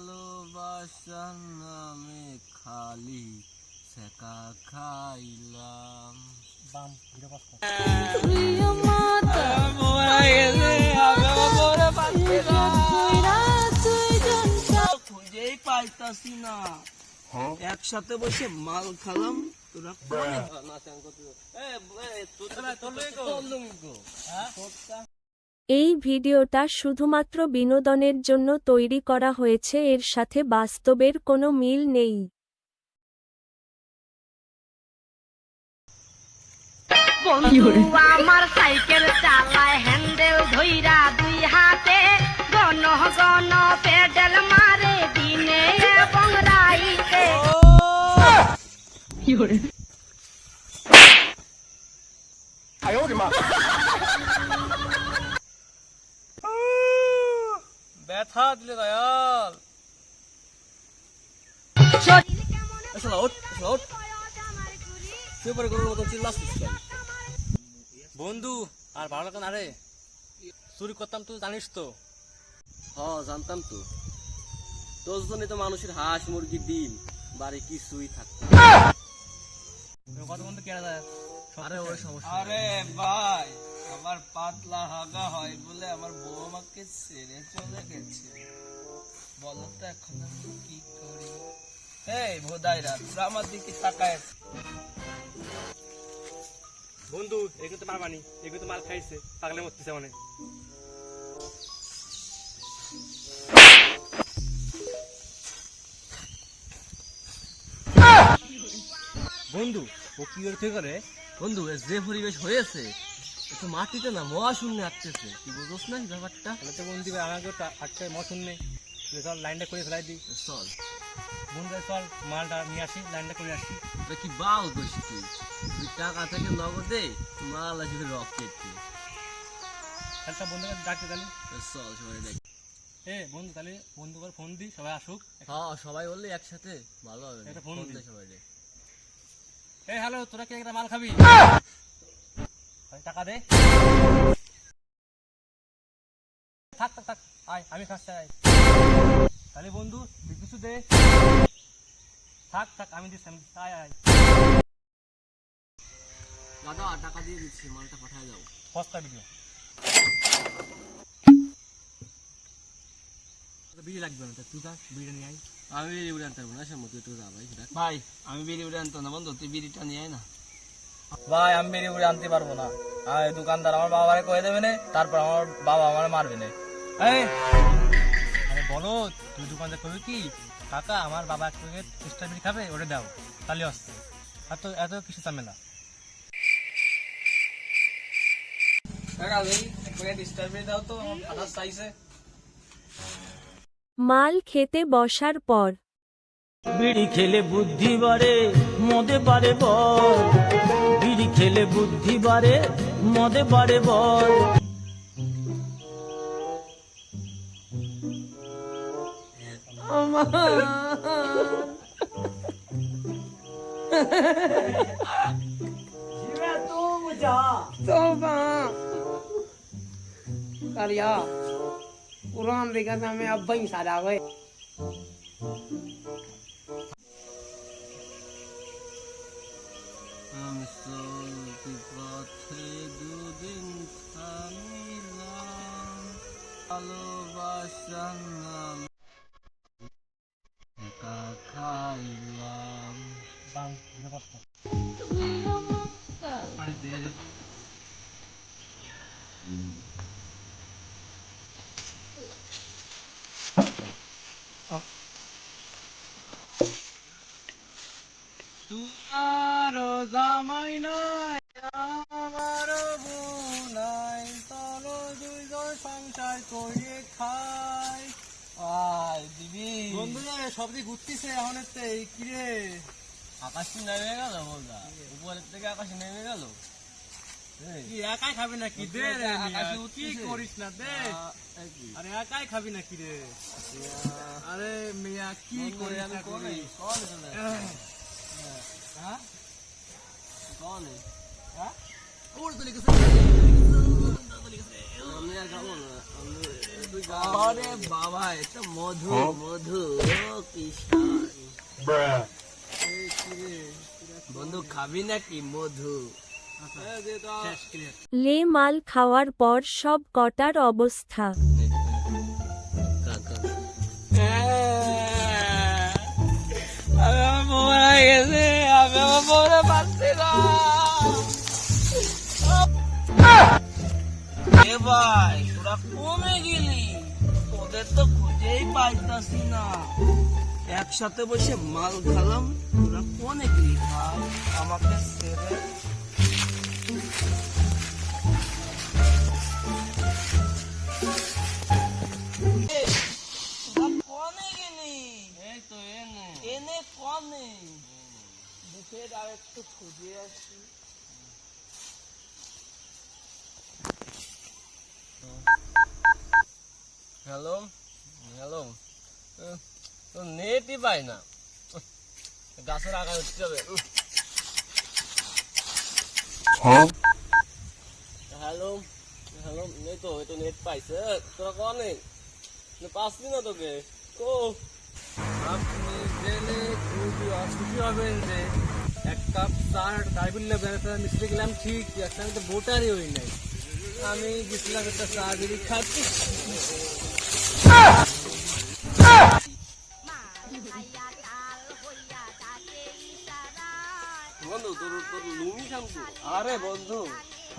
ভালোবাসার নামে খালি শেখা খাইলাম বাম ভিডিও পাস খুঁজেই পাইতাছি না একসাথে বসে মাল খালাম তোরা কোনে নাচান করতে এ এ, তোরা গো হ্যাঁ এই ভিডিওটা শুধুমাত্র বিনোদনের জন্য তৈরি করা হয়েছে এর সাথে বাস্তবের কোনো মিল নেই। আমার সাইকেল চালায় হ্যান্ডেল ধইরা দুই হাতে গন গন পেডেল মারে দিনে এবং রাইতে ব্যথা দিলে দয়াল শরীর কেমন আসলে ওঠ আসলে ওঠ তুই পরে গরুর মতো চিল্লাচ্ছিস কেন বন্ধু আর ভালো লাগে না রে? চুরি করতাম তুই জানিস তো। হ জানতাম তো। তোর জন্য তো মানুষের হাঁস মুরগি ডিম বাড়ি কিছুই থাকতো কত বন্ধু কেনা যায় আরে ওর সমস্যা আরে ভাই। আমার পাতলা হাগা হয় বলে আমার বউ আমাকে ছেড়ে চলে গেছে। বলো তো এখন আমি কি করি? এই ভোদাইরা তোরা আমার দিকে তাকায়। বন্ধু এগুলো তো মারবানি এগুলো তো মাল খাইছে পাগলে মরতেছে মানে। বন্ধু ও কি করে করে? বন্ধু যে পরিবেশ হয়েছে একটু মাটিতে না মহাশূন্য আসতেছে কি বুঝোস না ব্যাপারটা? তাহলে তো বন্ধু আমাকে আটকে নেই চল লাইনটা করে ফেলাই দিই। চল। বন্ধু চল মালটা নিয়ে আসি লাইনটা করে আসি। কি বাল দোষ তুই? তুই টাকা থেকে নগদে মাল আসবে রকেট। সব বন্ধুকে ডাকতে তাহলে। চল সবাই দেখ। এ বন্ধু তাহলে বন্ধু করে ফোন দিই সবাই আসুক। হ্যাঁ সবাই বললে একসাথে ভালো হবে একটা ফোন দে। দে সবাই এ হ্যালো তোরা কি একটা মাল খাবি? টাকা দে। থাক থাক থাক আয় আমি খাচ্ছি আয়। তাহলে বন্ধু তুই কিছু দে। থাক থাক আমি দিচ্ছি আমি আয় আয়। দাদা টাকা দিয়ে দিচ্ছি মালটা পাঠায় দাও। সস্তা ভিডিও বিড়ি লাগবে না তা তুই যা বিড়ি নিয়ে আয়। আমি বিড়ি উড়ে আনতে পারব না সামনে তুই একটু যা ভাই। ভাই আমি বিড়ি উড়ে আনতো না বন্ধু তুই বিড়িটা নিয়ে আয় না। ভাই আমি বিড়ি উড়ে আনতে পারব না। আর দোকানদার আমার বাবারে কয়ে দেবে না তারপর আমার বাবা আমার মারবে না। এই! আরে বলো তুই দোকানটা করবি কি? কাকা আমার বাবা এক প্যাকেট চেষ্টা খাবে ওটা দাও। তাহলে আসছে। এত এত কিছু ঝামেলা। দাও তো আমার ফাটার সাইজে মাল খেতে বসার পর। বিড়ি খেলে বুদ্ধি বাড়ে। মদে বাড়ে বল বিড়ি খেলে বুদ্ধি বাড়ে মদে বাড়ে বল कालिया कुरान देखा था मैं अब ही सारा गए চলতি পথে দুদিন থামিলাম ভালোবাসার নাম খাইলাম। বাং কর তোমারও জামাই নাই আমারও বউ নাই। চলো দুইজন সংসার করে খাই। আয় দিবি বন্ধু সব দিকে ঘুরতেছে এখন এই কিরে আকাশ নেমে গেল বলদা। উপরের থেকে আকাশ নেমে গেল। একাই খাবি নাকি? দে রে কি করিস না দে। আরে একাই খাবি নাকি রে? আরে মিয়া কি করিস না করিস হ্যাঁ। বাবা এটা মধু মধু বন্ধু খাবি নাকি মধু এই দে তো। লে মাল খাওয়ার পর সব কটার অবস্থা। ভাই তোরা কমে গেলি। তোদের তো খুঁজেই পাইতাছি না। একসাথে বসে মাল খালাম তোরা কোনে গেলি ভাই? আমাকে ছেড়ে। কোনে এনে। কমে বুকের আর একটু খুঁজে আসি। Hello hello. তো নেটই পাই না। গাছের আগায় উঠতে হবে। হ্যালো হ্যালো তো এই তো নেট পাইছে। তোরা কনে পাসলি না তোকে? কো? আপনি জেনে খুবই অসুখী হবেন যে এক কাপ চা ড্রাইভিং বেড়াতে মিশতে গেলাম ঠিক একটা তো ভোটারই হই নাই। আমি গেছিলাম একটা চা যদি খাচ্ছি। বন্ধু তোর তোর লুঙ্গি খামতো আরে বন্ধু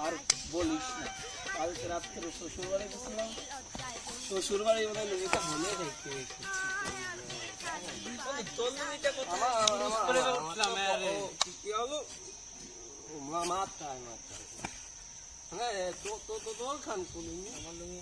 আর বলিস না। কালকে রাত্রে শ্বশুর বাড়ি গেছিলাম। শ্বশুর বাড়ি ওরা লুঙ্গিটা ভুলে দেখতে তোর কি হলো? মাথায় মাথায় হ্যাঁ তো তো তো তোর খান তো লুঙ্গি আমার লুঙ্গি